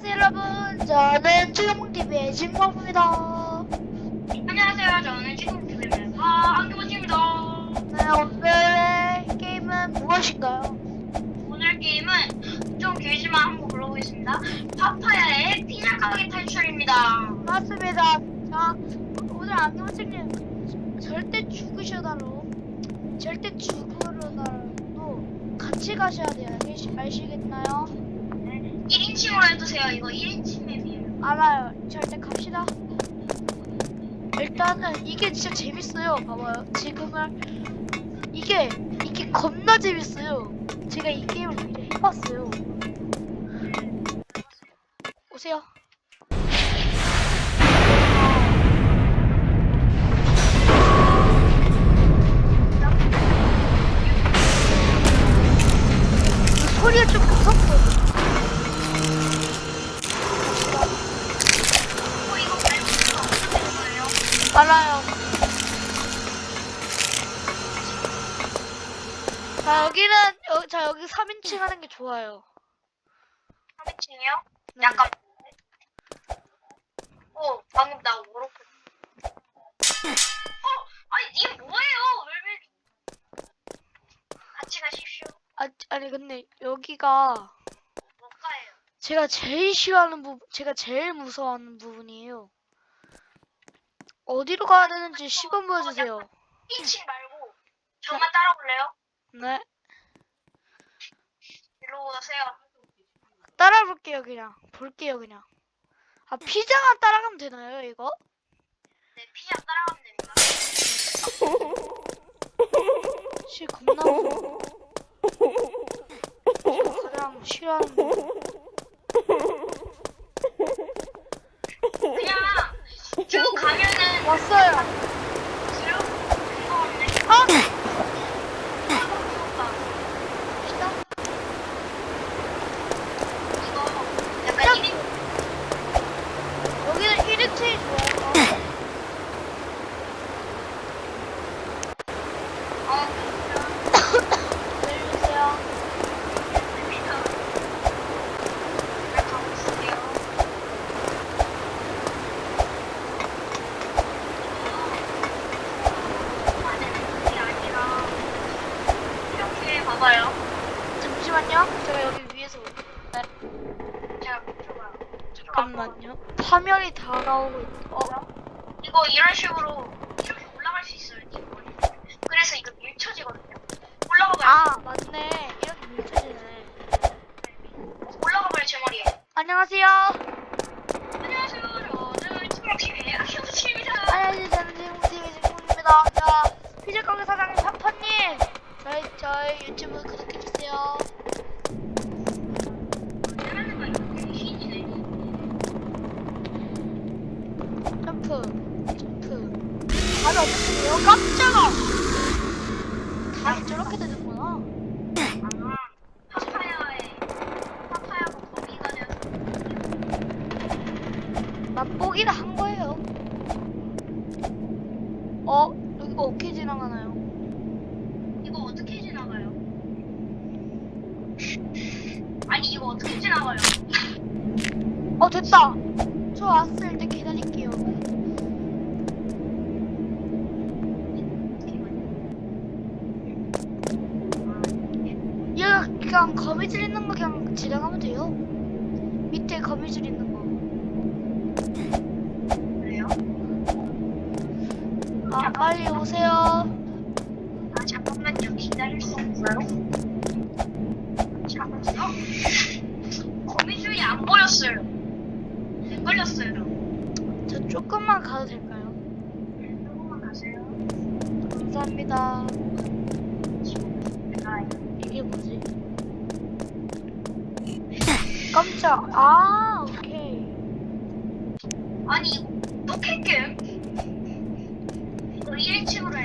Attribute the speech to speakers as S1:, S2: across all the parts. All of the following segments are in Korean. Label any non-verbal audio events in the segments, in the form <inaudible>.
S1: 안녕하세요 여러분 저는 최영TV의 진범입니다
S2: 안녕하세요. 저는 TV입니다. 안경호입니다.
S1: 네 오늘의 게임은 무엇인가요?
S2: 오늘 게임은 좀 길지만 한번 불러보겠습니다. 파파야의 피자 가게 탈출입니다.
S1: 맞습니다 자 오늘 안녕하세요 절대 죽으셔다로 절대 죽으려다도 같이 가셔야 돼요 알시, 아시겠나요?
S2: 1인칭으로 해주세요. 이거 1인칭 맵이에요.
S1: 알아요. 절대 갑시다. 일단은 이게 진짜 재밌어요. 봐봐요. 지금은 이게 이게 겁나 재밌어요. 제가 이 게임을 미리 해봤어요. 오세요. 그 소리가 좀 여, 여기 3인칭 하는 게 좋아요.
S2: 3인칭이요?
S1: 네.
S2: 약간. 어, 방금 나 오로크. 어, 아니, 이게 뭐예요? 왜, 왜. 같이 가십시오.
S1: 아 아니 근데 여기가
S2: 못 가요.
S1: 제가 제일 싫어하는 부분, 제가 제일 무서워하는 부분이에요. 어디로 가야 되는지 시범 보여주세요.
S2: 1인칭 말고, 저만 따라올래요?
S1: 네,
S2: 일로 오세요.
S1: 따라 볼게요 그냥. 볼게요 그냥. 아 피자만 따라가면 되나요 이거?
S2: 네, 피자 따라가면 됩니다.
S1: 씨 겁나 무서워. 제가 가장 싫어하는 부분.
S2: 그냥 쭉 가면은
S1: 왔어요.
S2: 쭉 무서웠네.
S1: 아!
S2: 무섭다.
S1: 시다
S2: 이거 약간 이리
S1: 여기는 1인칭이 좋아요.
S2: 어,
S1: 내려주세요.
S2: 됩니다. 잘 가고 있을게요. 이거 안에 그게 아니라 이렇게 봐봐요.
S1: 잠시만요. 제가 여기 위에서 네,
S2: 제가 멈춰봐요.
S1: 잠깐만요. 화면이 다가오고 있. 어,
S2: 이거 이런 식으로 이렇게 올라갈 수 있어요. 그래서 이거 밀쳐지거든요. 올라가 봐요.
S1: 아 맞네. 이렇게 밀쳐지네.
S2: 올라가 봐요 제 머리에.
S1: 안녕하세요.
S2: 안녕하세요. 저는 TV의 아시오스입니다.
S1: 안녕하세요. 저는 지금TV 진공입니다. 자, 피자 가게 사장님 파파님, 저희 저희 유튜브 구독해 주세요.
S2: 잘하는 거 이거 귀신이네.
S1: 점프, 점프. 어떻게 돼요? 깜짝아. 다리 저렇게 되는구나.
S2: 아,
S1: 맛보기를 한 거예요. 어, 이거 어떻게 지나가나요?
S2: 이거 어떻게 지나가요? 아니 이거 어떻게 지나가요?
S1: 어, 됐다. 저 왔을 때 기다릴게요.
S2: 어떻게 가요?
S1: 얘가 그냥 거미줄 있는 거 그냥 지나가면 돼요. 밑에 거미줄 있는 거.
S2: 아, 그래요?
S1: 아, 빨리 오세요.
S2: 아 잠깐만요 기다릴 수 없어요? 잠깐만요 거미줄이 안 보였어요 안 걸렸어요
S1: 저 조금만 가도 될까요?
S2: 조금만 가세요
S1: 감사합니다.
S2: 아
S1: 이게 뭐지? 깜짝. 아, 오케이.
S2: 아니 이거 또 캘게 이거 1인칭으로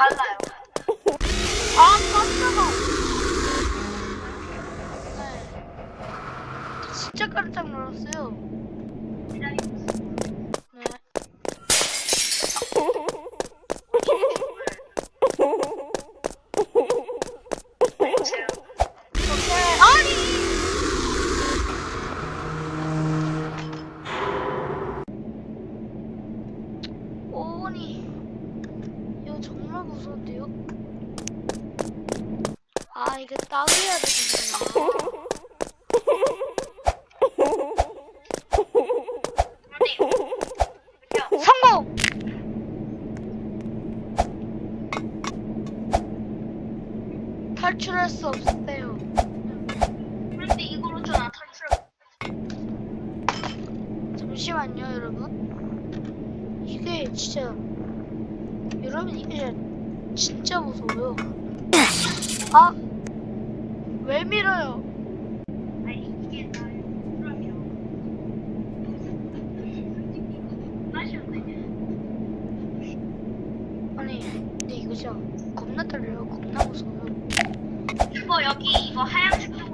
S2: 달라요.
S1: 아, 깜짝아. 네. 진짜 깜짝 놀랐어요. 탈출할 수 없었대요.
S2: 그런데 이걸로 전안 탈출.
S1: 잠시만요, 여러분. 이게 진짜 여러분 이게 진짜 무서워요. <laughs> 아, 왜 밀어요?
S2: 아, <laughs>
S1: 아니 근데 이거 진짜 겁나 떨려요 겁나 무서워요
S2: 그거 여기 이거 하얀색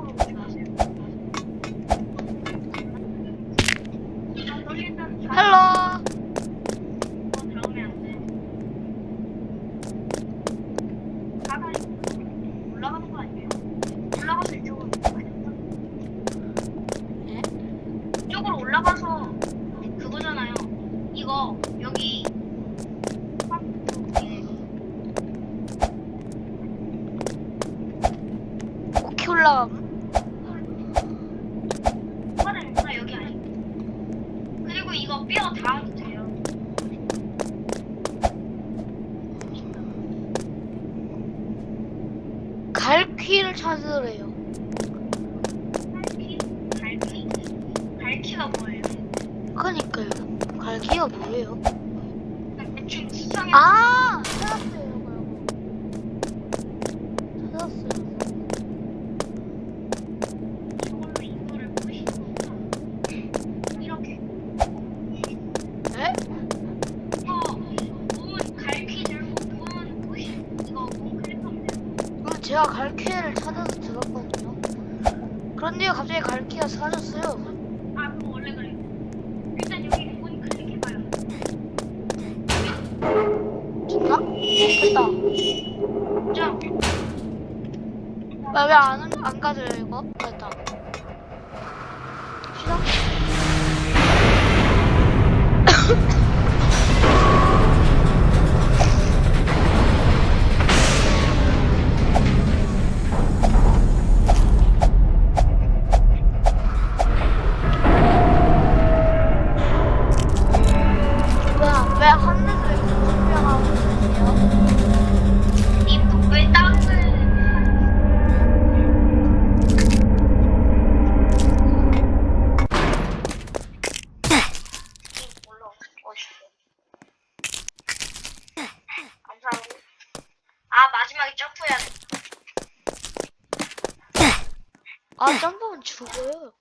S2: 그리고 이거 뼈 닿아도 돼요.
S1: 갈퀴를 찾으래요.
S2: 갈퀴? 갈퀴? 갈퀴가 뭐예요?
S1: 그러니까요. 갈퀴가 뭐예요?
S2: 아, 대충 수상해.
S1: 아, 찾았어요. 왜안 안 가져요 이거? 됐다. 시작.
S2: 아, 짬뽕은 죽어요.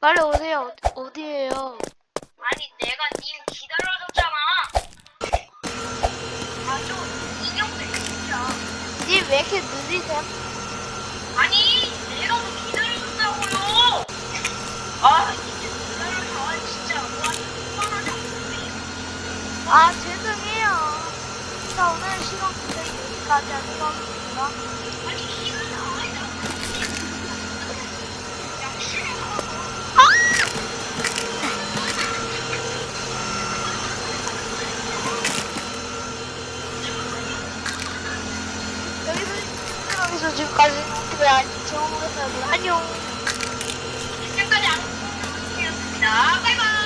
S1: 빨리 오세요. 어디에요?
S2: 아니 내가 님 기다려줬잖아. 아주 이경대 진짜.
S1: 님 왜 이렇게 느리세요?
S2: 아니 내가 너 기다려줬다고요. 아 이제 기다려줘 아, 진짜. 와 얼마나 정신이.
S1: 아 죄송해요. 진짜 오늘 시간 굉장히 여기까지 하겠습니다.
S2: 아니
S1: 지금까지 대한 이정으로 안녕.
S2: 지금까지 안녕. 이었습니다. 바이바이.